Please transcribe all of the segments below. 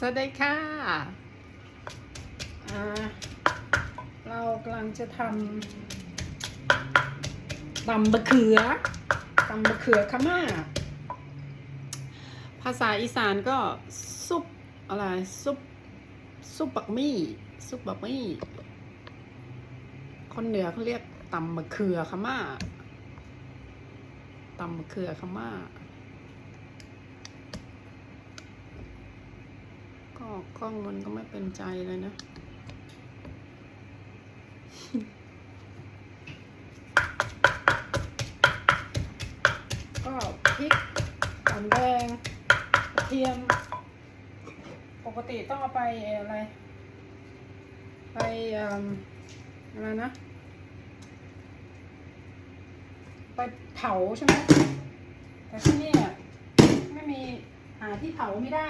สวัสดีค่ะ เรากำลังจะทำตำบะเขือตำบะเขือขม่า ภาษาอีสานก็ซุปอะไรซุปซุปบักมี่ ซุปบักมี่ คนเหนือเขาเรียกตำมะเขือขม่าตำมะเขือขม่า ก็กล้องมันก็ไม่เป็นใจเลยนะก็พริกหอมแดงกระเทียม ปกติต้องเอาไปอะไร ไปอะไรนะ ไปเผาใช่ไหมแต่ที่นี่ไม่มีหาที่เผาไม่ได้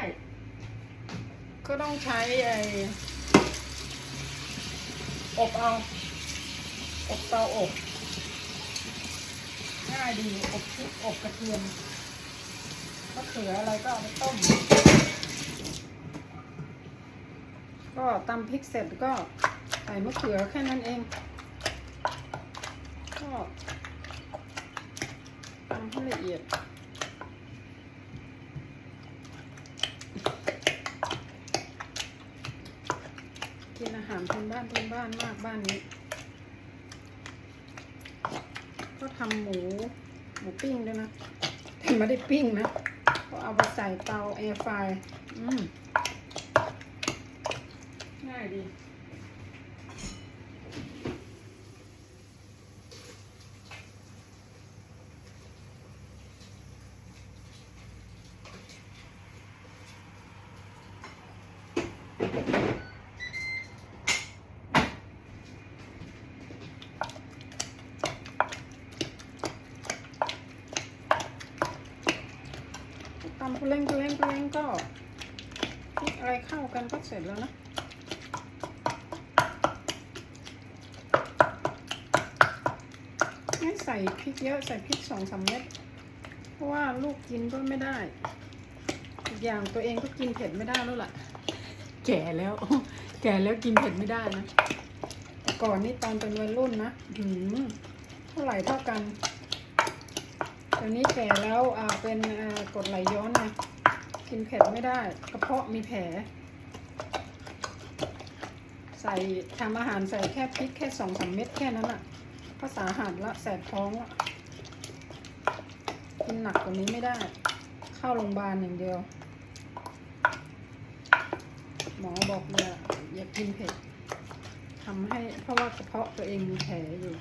ก็ต้องใช้ไอ้อบเอา อบเตาอบง่ายดีอบพริกอบกระเทียมมะเขืออะไรก็เอาไปต้ม ก็ตำพริกเสร็จก็ใส่มะเขือแค่นั้นเอง ก็ตำให้ละเอียด กินอาหารพื้นบ้านพื้นบ้านมากบ้านนี้ ก็ทำหมูหมูปิ้งด้วยนะแต่ไม่ได้ปิ้งนะก็เอาไปใส่เตาแอร์ไฟอืมง่ายดีำกุเล่งกุเล่งกุเล่งก็พริกอะไรเข้ากันก็เสร็จแล้วนะไม่ใส่พริกเยอะใส่พริกสองสามเม็ดเพราะว่าลูกกินก็ไม่ได้ อีกอย่างตัวเองก็กินเผ็ดไม่ได้แล้วล่ะ แก่แล้ว แก่แล้วกินเผ็ดไม่ได้นะ ก่อนนี่ตอนเป็นวัยรุ่นนะหืมเท่าไหร่เท่ากัน เดี๋ยวนี้แก่แล้วอ่าเป็นกดไหลย้อนไงกินเผ็ดไม่ได้กระเพาะมีแผล ใส่ทำอาหารใส่แค่พริกแค่สองสามเม็ดแค่นั้นอะ่ะก็สาหัสละแสบท้องละกินหนักกว่านี้ไม่ได้ เข้าโรงพยาบาลอย่างเดียว หมอบอกอย่าอย่ากินเผ็ดทำให้เพราะว่ากระเพาะตัวเองมีแผลอยู่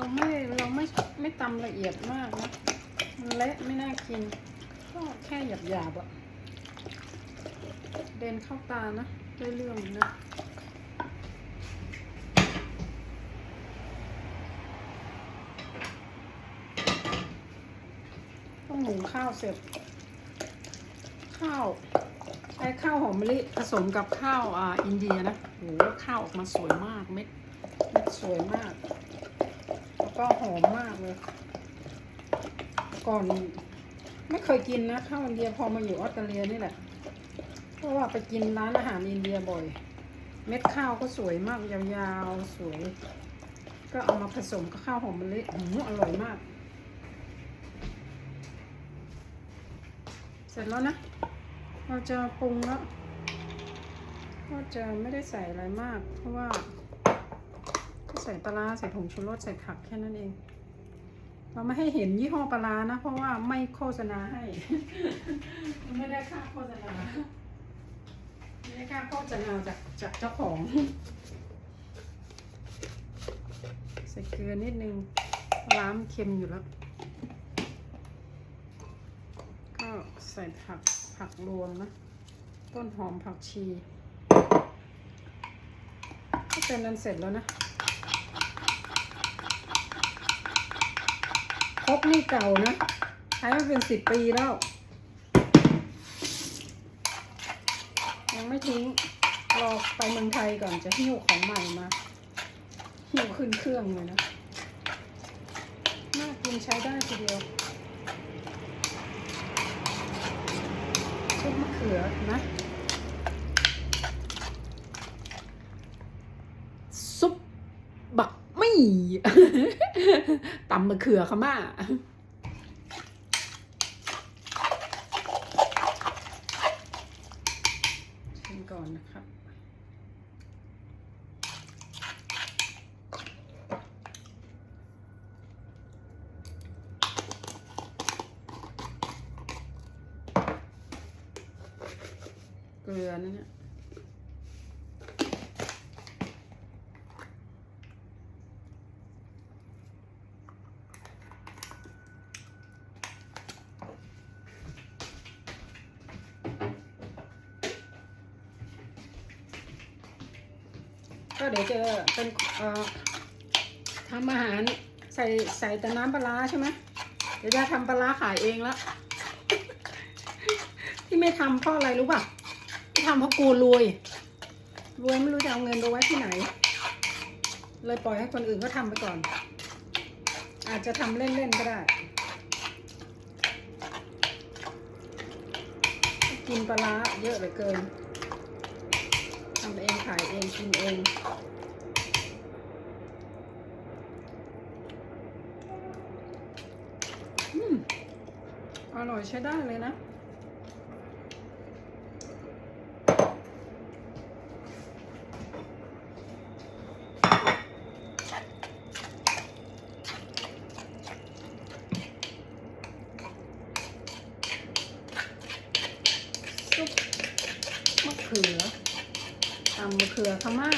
เราไม่เราไม่ไม่ตำละเอียดมากนะมันเละไม่น่ากิน ก็แค่หยาบหยาบอะเด่นเข้าตานะได้เรื่องนะต้องหุงข้าวเสร็จ ข้าวใช้ข้าวหอมมะลิผสมกับข้าวอ่าอินเดียนะโหข้าวออกมาสวยมากเม็ดเม็ดสวยมาก ก็หอมมากเลย ก่อนไม่เคยกินนะข้าวอินเดียพอมาอยู่ออสเตรเลียนี่แหละ เพราะว่าไปกินร้านอาหารอินเดียบ่อย เม็ดข้าวก็สวยมากยาวๆสวย ก็เอามาผสมกับข้าวหอมมะลิหืมอร่อยมาก เสร็จแล้วนะ เราจะปรุงแล้ว ก็จะไม่ได้ใส่อะไรมาก เพราะว่า ส่ปลาร้าใส่ผงชูรสใส่ผักแค่นั้นเอง เราไม่ให้เห็นยี่ห้อปลาร้านะ เพราะว่าไม่โฆษณาให้ ไม่ได้ค่าโฆษณาไม่ได้ค่าโฆษณาจากจากเจ้าของ ใส่เกลือนิดนึงปลาร้ามันเค็มอยู่แล้ว ก็ใส่ผักผักรวมนะต้นหอมผักชีก็เป็นนั้นเสร็จแล้วนะ คร กนี่เก่านะใช้มาเป็นสิบปีแล้ว ยังไม่ทิ้ง รอไปเมืองไทยก่อนจะหิ้วของใหม่มาหิ้วขึ้นเครื่องเลยนะ น่ากินใช้ได้ทีเดียวซุปมะเขือนะ ซุปบักมี่ ตำมะเขือค่ะม่าชิมก่อนนะครับ เกลือนะเนี่ย ก็เดี๋ยวจะเป็นทำอาหารใส่ใส่แต่น้ำปลาใช่ไหมเดี๋ยวจะทำปลาขายเองแล้วที่ไม่ทำเพราะอะไรรู้ป่ะที่ทำเพราะกูรวย รวยไม่รู้จะเอาเงินไปไว้ที่ไหน เลยปล่อยให้คนอื่นก็ทำไปก่อน อาจจะทำเล่นๆก็ได้ กินปลาเยอะเหลือเกินำเองขายเองกินเองอืมอร่อยใช้ได้เลยนะ ซุปมะเขือ ตำมะเขือขม่า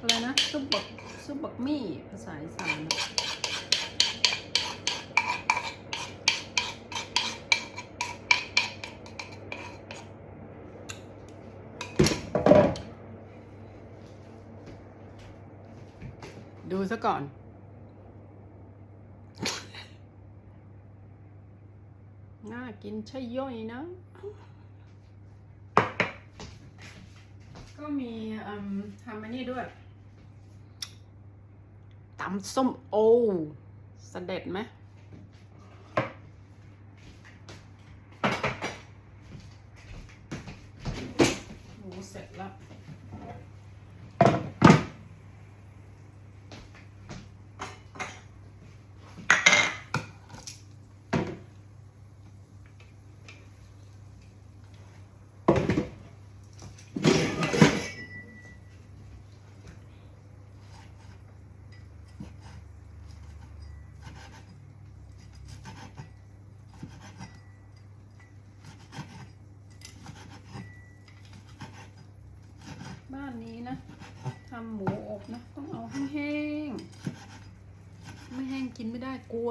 อะไรนะซุปบักซุปบักมี่ภาษาอีสานดูซะก่อน น่ากินใช่ย่อยนะ ก็มีทำอันนี้ด้วยตำส้มโอเสด็จไหม นี้นะทำหมูอบนะ ต้องเอาให้แห้ง ไม่แห้งกินไม่ได้กลัว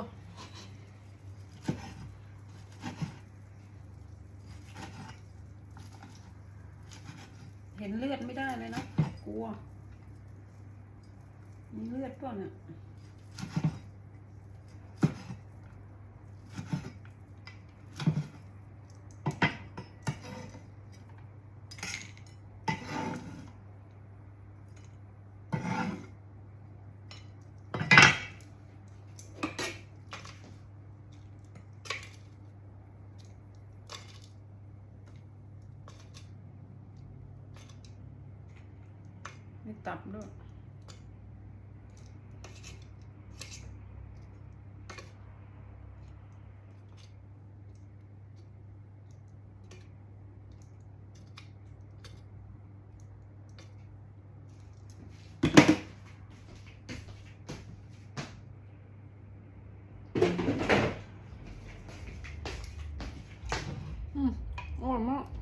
เห็นเลือดไม่ได้เลยนะกลัว มีเลือดก่อนอ่ ตับด้วย อืมอร่อยมาก